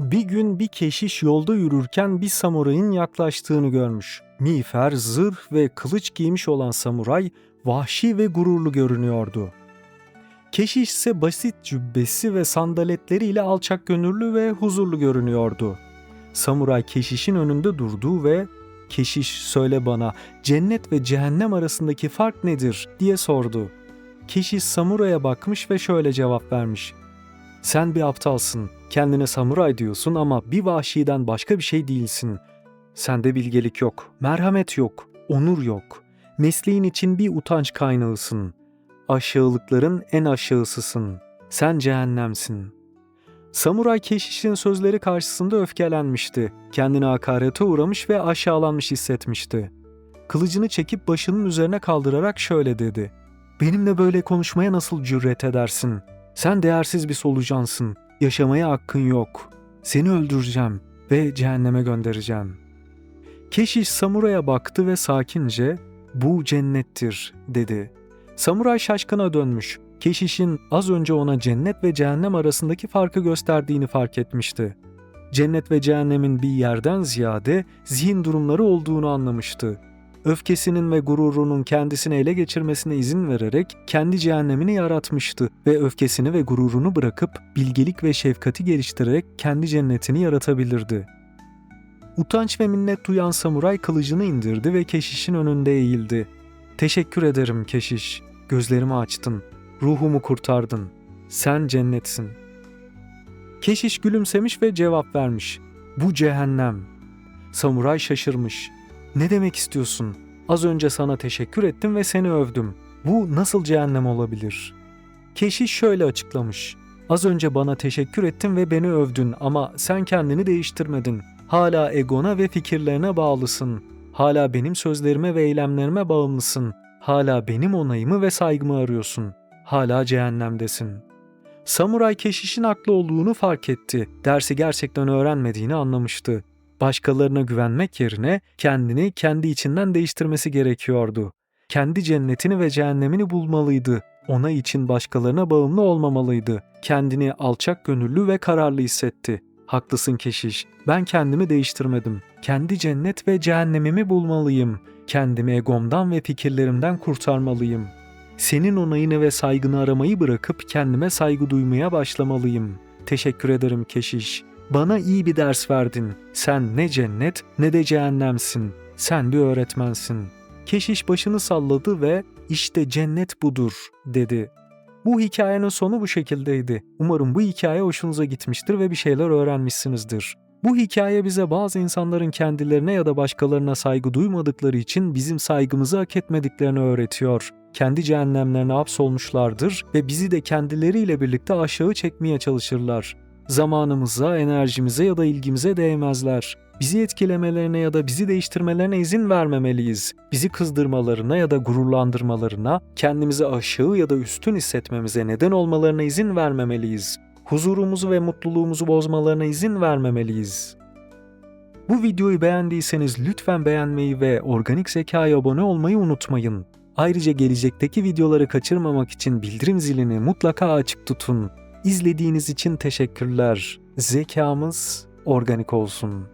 Bir gün bir keşiş yolda yürürken bir samurayın yaklaştığını görmüş. Miğfer, zırh ve kılıç giymiş olan samuray vahşi ve gururlu görünüyordu. Keşiş ise basit cübbesi ve sandaletleriyle alçak gönüllü ve huzurlu görünüyordu. Samuray keşişin önünde durdu ve "Keşiş söyle bana, cennet ve cehennem arasındaki fark nedir?" diye sordu. Keşiş samuraya bakmış ve şöyle cevap vermiş. Sen bir aptalsın. Kendine samuray diyorsun ama bir vahşiden başka bir şey değilsin. Sende bilgelik yok, merhamet yok, onur yok. Mesleğin için bir utanç kaynağısın. Aşağılıkların en aşağısısın. Sen cehennemsin. Samuray keşişin sözleri karşısında öfkelenmişti. Kendini hakarete uğramış ve aşağılanmış hissetmişti. Kılıcını çekip başının üzerine kaldırarak şöyle dedi. Benimle böyle konuşmaya nasıl cüret edersin? Sen değersiz bir solucansın. Yaşamaya hakkın yok. Seni öldüreceğim ve cehenneme göndereceğim. Keşiş samuraya baktı ve sakince bu cennettir dedi. Samuray şaşkına dönmüş. Keşişin az önce ona cennet ve cehennem arasındaki farkı gösterdiğini fark etmişti. Cennet ve cehennemin bir yerden ziyade zihin durumları olduğunu anlamıştı öfkesinin ve gururunun kendisini ele geçirmesine izin vererek kendi cehennemini yaratmıştı ve öfkesini ve gururunu bırakıp bilgelik ve şefkati geliştirerek kendi cennetini yaratabilirdi. Utanç ve minnet duyan samuray kılıcını indirdi ve keşişin önünde eğildi. Teşekkür ederim keşiş. Gözlerimi açtın. Ruhumu kurtardın. Sen cennetsin. Keşiş gülümsemiş ve cevap vermiş. Bu cehennem. Samuray şaşırmış. Ne demek istiyorsun? Az önce sana teşekkür ettim ve seni övdüm. Bu nasıl cehennem olabilir? Keşiş şöyle açıklamış. Az önce bana teşekkür ettin ve beni övdün ama sen kendini değiştirmedin. Hala egona ve fikirlerine bağlısın. Hala benim sözlerime ve eylemlerime bağımlısın. Hala benim onayımı ve saygımı arıyorsun. Hala cehennemdesin. Samuray keşişin haklı olduğunu fark etti. Dersi gerçekten öğrenmediğini anlamıştı. Başkalarına güvenmek yerine kendini kendi içinden değiştirmesi gerekiyordu. Kendi cennetini ve cehennemini bulmalıydı. Ona için başkalarına bağımlı olmamalıydı. Kendini alçak gönüllü ve kararlı hissetti. Haklısın keşiş. Ben kendimi değiştirmedim. Kendi cennet ve cehennemimi bulmalıyım. Kendimi egomdan ve fikirlerimden kurtarmalıyım. Senin onayını ve saygını aramayı bırakıp kendime saygı duymaya başlamalıyım. Teşekkür ederim keşiş. Bana iyi bir ders verdin. Sen ne cennet ne de cehennemsin. Sen bir öğretmensin. Keşiş başını salladı ve işte cennet budur dedi. Bu hikayenin sonu bu şekildeydi. Umarım bu hikaye hoşunuza gitmiştir ve bir şeyler öğrenmişsinizdir. Bu hikaye bize bazı insanların kendilerine ya da başkalarına saygı duymadıkları için bizim saygımızı hak etmediklerini öğretiyor. Kendi cehennemlerine hapsolmuşlardır ve bizi de kendileriyle birlikte aşağı çekmeye çalışırlar. Zamanımıza, enerjimize ya da ilgimize değmezler. Bizi etkilemelerine ya da bizi değiştirmelerine izin vermemeliyiz. Bizi kızdırmalarına ya da gururlandırmalarına, kendimizi aşağı ya da üstün hissetmemize neden olmalarına izin vermemeliyiz. Huzurumuzu ve mutluluğumuzu bozmalarına izin vermemeliyiz. Bu videoyu beğendiyseniz lütfen beğenmeyi ve Organik Zeka'ya abone olmayı unutmayın. Ayrıca gelecekteki videoları kaçırmamak için bildirim zilini mutlaka açık tutun. İzlediğiniz için teşekkürler. Zekamız organik olsun.